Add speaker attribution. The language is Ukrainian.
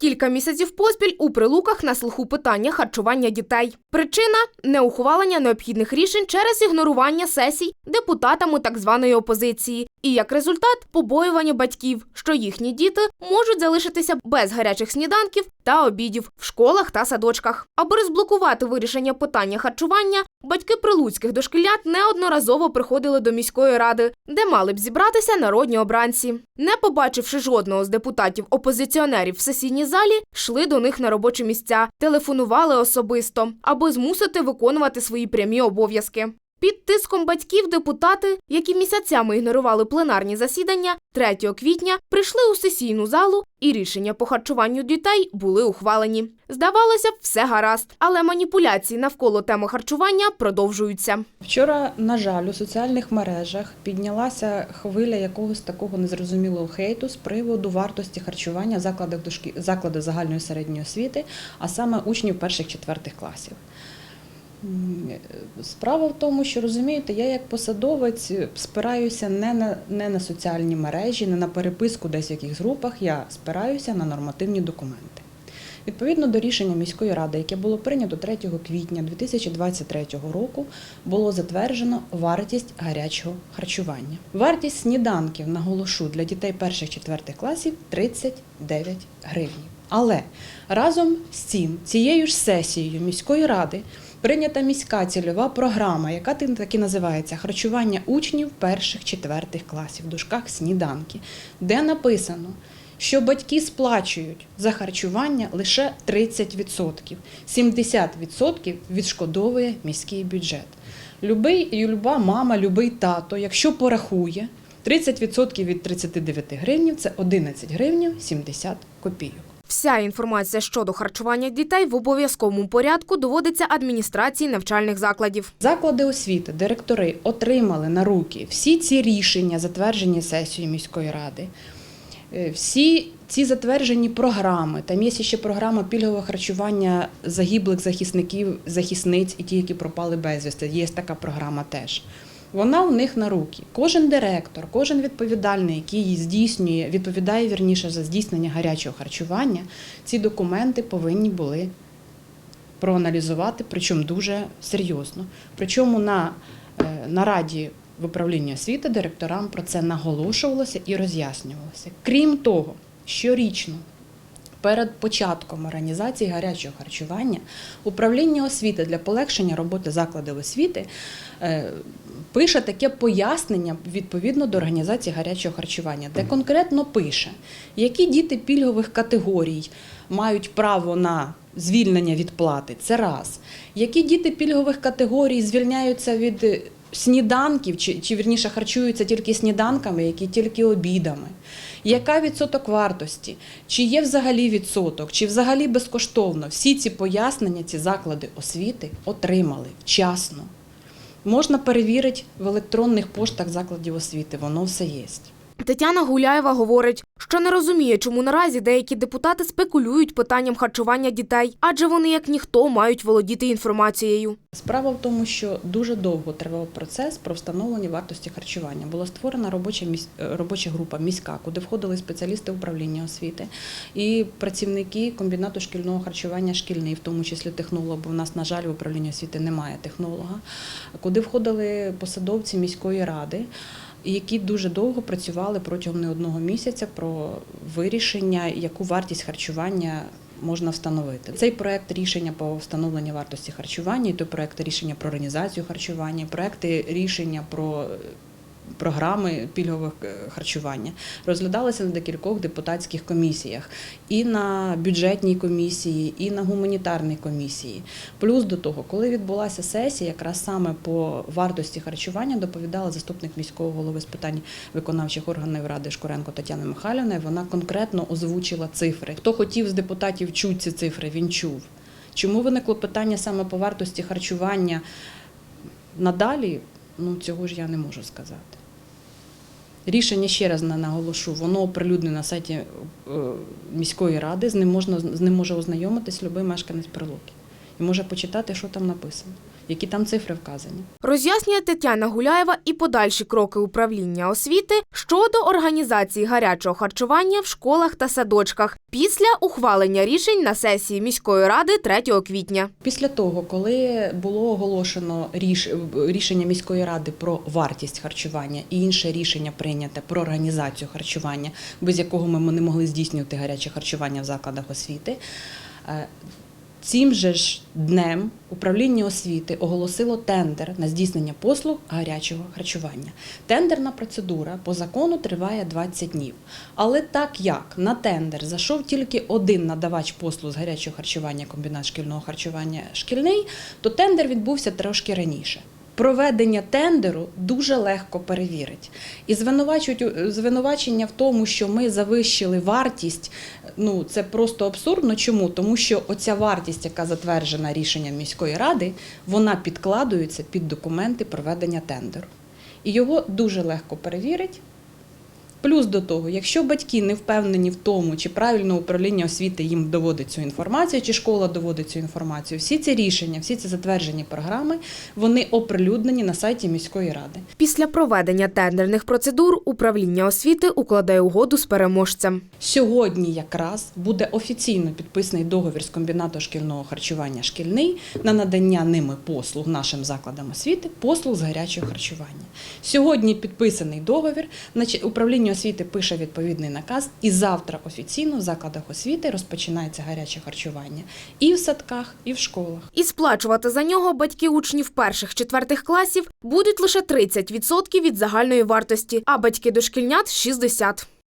Speaker 1: Кілька місяців поспіль у прилуках на слуху питання харчування дітей. Причина неухвалення необхідних рішень через ігнорування сесій депутатами так званої опозиції. І як результат побоювання батьків, що їхні діти можуть залишитися без гарячих сніданків та обідів в школах та садочках. Аби розблокувати вирішення питання харчування, батьки прилуцьких дошкілят неодноразово приходили до міської ради, де мали б зібратися народні обранці. Не побачивши жодного з депутатів опозиціонерів в сесійній залі, йшли до них на робочі місця, телефонували особисто, аби змусити виконувати свої прямі обов'язки. Під тиском батьків депутати, які місяцями ігнорували пленарні засідання, 3 квітня прийшли у сесійну залу, і рішення по харчуванню дітей були ухвалені. Здавалося б, все гаразд, але маніпуляції навколо теми харчування продовжуються.
Speaker 2: Вчора, на жаль, у соціальних мережах піднялася хвиля якогось такого незрозумілого хейту з приводу вартості харчування в закладах дошкі... закладів загальної середньої освіти, а саме учнів перших-четвертих класів. Справа в тому, що розумієте, я як посадовець спираюся не на, не на соціальні мережі, не на переписку десь в якихось групах, я спираюся на нормативні документи. Відповідно до рішення міської ради, яке було прийнято 3 квітня 2023 року, було затверджено вартість гарячого харчування. Вартість сніданків, наголошу, для дітей перших-четвертих класів 39 гривень. Але разом з цим, цією ж сесією міської ради прийнята міська цільова програма, яка тим таки називається Харчування учнів перших-четвертих класів в дужках сніданки, де написано, що батьки сплачують за харчування лише 30%, 70% відшкодовує міський бюджет. Любий, і люба мама, любий тато, якщо порахує, 30% від 39 гривнів це 11 гривнів 70 копійок.
Speaker 1: Вся інформація щодо харчування дітей в обов'язковому порядку доводиться адміністрації навчальних закладів.
Speaker 2: Заклади освіти, директори отримали на руки всі ці рішення, затверджені сесією міської ради. Е, Всі ці затверджені програми, там є ще програма пільгового харчування загиблих захисників, захисниць і ті, які пропали безвісти. Є така програма теж. Вона у них на руки. Кожен директор, кожен відповідальний, який здійснює, відповідає вірніше за здійснення гарячого харчування, ці документи повинні були проаналізувати, причому дуже серйозно. Причому на е, нараді в управлінні освіти директорам про це наголошувалося і роз'яснювалося. Крім того, щорічно. Перед початком організації гарячого харчування управління освіти для полегшення роботи закладів освіти е, пише таке пояснення відповідно до організації гарячого харчування, де конкретно пише, які діти пільгових категорій мають право на звільнення від плати. Це раз. Які діти пільгових категорій звільняються від е, сніданків, чи, чи вірніше харчуються тільки сніданками, які тільки обідами. Яка відсоток вартості? Чи є взагалі відсоток, чи взагалі безкоштовно? Всі ці пояснення ці заклади освіти отримали вчасно. Можна перевірити в електронних поштах закладів освіти, воно все є.
Speaker 1: Тетяна Гуляєва говорить, що не розуміє, чому наразі деякі депутати спекулюють питанням харчування дітей, адже вони, як ніхто, мають володіти інформацією.
Speaker 2: Справа в тому, що дуже довго тривав процес про встановлення вартості харчування. Була створена робоча міс... е, робоча група міська, куди входили спеціалісти управління освіти і працівники комбінату шкільного харчування шкільний, в тому числі технолог, бо в нас, на жаль, в управлінні освіти немає технолога, куди входили посадовці міської ради. Які дуже довго працювали протягом не одного місяця про вирішення, яку вартість харчування можна встановити. Цей проект рішення по встановленню вартості харчування, і той проект рішення про організацію харчування, проекти рішення про програми пільгових е, харчування розглядалися на декількох депутатських комісіях, і на бюджетній комісії, і на гуманітарній комісії. Плюс до того, коли відбулася сесія, якраз саме по вартості харчування доповідала заступник міського голови з питань виконавчих органів ради Шкуренко Тетяна Михайлівна. Вона конкретно озвучила цифри. Хто хотів з депутатів чути ці цифри, він чув. Чому виникло питання саме по вартості харчування надалі? Ну цього ж я не можу сказати. Рішення ще раз на- наголошу, воно оприлюднено на сайті е, міської ради, з ним можна з ним може ознайомитись будь-який мешканець прилуки і може почитати, що там написано. Які там цифри вказані.
Speaker 1: Роз'яснює Тетяна Гуляєва і подальші кроки управління освіти щодо організації гарячого харчування в школах та садочках після ухвалення рішень на сесії міської ради 3 квітня.
Speaker 2: Після того, коли було оголошено ріш... рішення міської ради про вартість харчування і інше рішення прийняте про організацію харчування, без якого ми не могли здійснювати гаряче харчування в закладах освіти. Цим же ж днем управління освіти оголосило тендер на здійснення послуг гарячого харчування. Тендерна процедура по закону триває 20 днів. Але так як на тендер зайшов тільки один надавач послуг з гарячого харчування, комбінат шкільного харчування шкільний, то тендер відбувся трошки раніше. Проведення тендеру дуже легко перевірить. І звинувачують звинувачення в тому, що ми завищили вартість. Ну це просто абсурдно. Чому? Тому що оця вартість, яка затверджена рішенням міської ради, вона підкладується під документи проведення тендеру. І його дуже легко перевірить. Плюс до того, якщо батьки не впевнені в тому, чи правильно управління освіти їм доводить цю інформацію, чи школа доводить цю інформацію, всі ці рішення, всі ці затверджені програми, вони оприлюднені на сайті міської ради.
Speaker 1: Після проведення тендерних процедур управління освіти укладає угоду з переможцем.
Speaker 2: Сьогодні якраз буде офіційно підписаний договір з комбінату шкільного харчування шкільний на надання ними послуг нашим закладам освіти, послуг з гарячого харчування. Сьогодні підписаний договір, значить, управління освіти пише відповідний наказ, і завтра офіційно в закладах освіти розпочинається гаряче харчування і в садках, і в школах.
Speaker 1: І сплачувати за нього батьки учнів перших-четвертих класів будуть лише 30% від загальної вартості, а батьки дошкільнят – 60%.